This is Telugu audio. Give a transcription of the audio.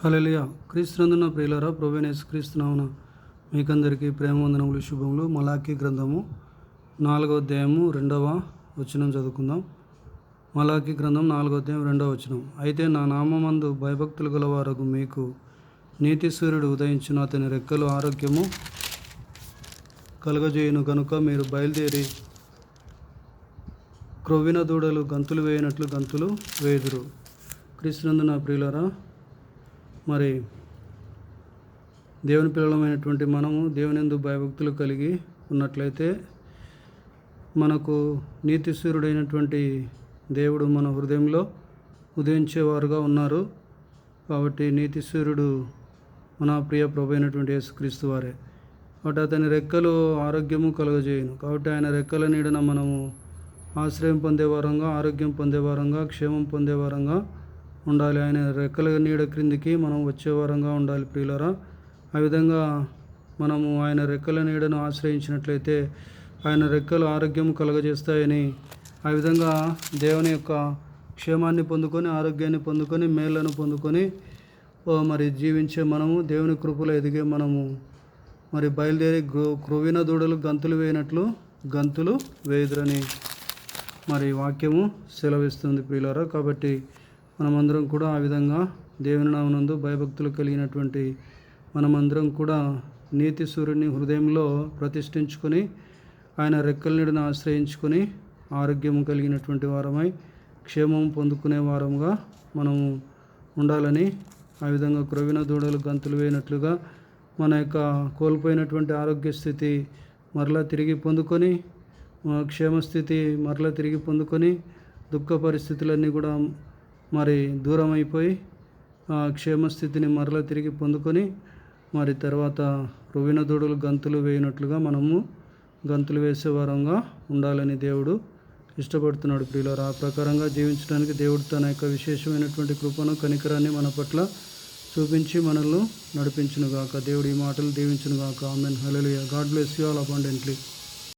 హల్లెలూయా. క్రీస్తునందున ప్రియులరా ప్రొవెనేస్ క్రీస్తునామన మీకందరికీ ప్రేమవందనములు శుభములు. మలాఖీ గ్రంథము నాలుగో అధ్యాయము రెండవ వచనం చదువుకుందాం. మలాఖీ గ్రంథం నాలుగో అధ్యాయం రెండవ వచనం. అయితే నా నామందు భయభక్తులు గలవారకు మీకు నీతి సూర్యుడు ఉదయించిన అతని రెక్కలు ఆరోగ్యము కలుగజేయును కనుక మీరు బయలుదేరి క్రొవ్విన దూడలు గంతులు వేయనట్లు గంతులు వేదురు క్రీస్తునందున ప్రియులరా మరి దేవుని పిల్లలమైనటువంటి మనము దేవుని ఎందు భయభక్తులు కలిగి ఉన్నట్లయితే మనకు నీతిశూరుడైనటువంటి దేవుడు మన హృదయంలో ఉదయించేవారుగా ఉన్నారు. కాబట్టి నీతిశ్వరుడు మన ప్రియ ప్రభు అయినటువంటి యేసుక్రీస్తు వారే. కాబట్టి అతని రెక్కలు ఆరోగ్యము కలుగజేయను. కాబట్టి ఆయన రెక్కల నీడన మనము ఆశ్రయం పొందే వారంగా ఆరోగ్యం పొందే వారంగా క్షేమం పొందే వారంగా ఉండాలి. ఆయన రెక్కల నీడ క్రిందికి మనం వచ్చే వారంగా ఉండాలి ప్రియులరా. ఆ విధంగా మనము ఆయన రెక్కల నీడను ఆశ్రయించినట్లయితే ఆయన రెక్కలు ఆరోగ్యం కలుగజేస్తాయని ఆ విధంగా దేవుని యొక్క క్షేమాన్ని పొందుకొని ఆరోగ్యాన్ని పొందుకొని మేళ్ళను పొందుకొని మరి జీవించే మనము దేవుని కృపలో ఎదిగే మనము మరి బయలుదేరి గ్రో క్రొవిన దూడలు గంతులు వేయనట్లు గంతులు వేయుదురని మరి వాక్యము సెలవిస్తుంది ప్రియులారా. కాబట్టి మనమందరం కూడా ఆ విధంగా దేవుని నామనందు భయభక్తులు కలిగినటువంటి మనమందరం కూడా నీతి సూర్యుని హృదయంలో ప్రతిష్ఠించుకొని ఆయన రెక్కల నీడను ఆశ్రయించుకొని ఆరోగ్యం కలిగినటువంటి వారమై క్షేమం పొందుకునే వారంగా మనము ఉండాలని ఆ విధంగా క్రొవిన దూడలు గంతులు వేయనట్లుగా మన యొక్క కోల్పోయినటువంటి ఆరోగ్య స్థితి మరలా తిరిగి పొందుకొని క్షేమస్థితి మరలా తిరిగి పొందుకొని దుఃఖ పరిస్థితులన్నీ కూడా మరి దూరం అయిపోయి ఆ క్షేమస్థితిని మరలా తిరిగి పొందుకొని మరి తర్వాత రువిన దూడలు గంతులు వేయనట్లుగా మనము గంతులు వేసే వారంగా ఉండాలని దేవుడు ఇష్టపడుతున్నాడు ప్రియులారు. ఆ ప్రకారంగా జీవించడానికి దేవుడు తన యొక్క విశేషమైనటువంటి కృపను కనికరాన్ని మన పట్ల చూపించి మనల్ని నడిపించునుగాక. దేవుడు ఈ మాటలు దీవించునుగాక. Amen. Hallelujah. God bless you all abundantly.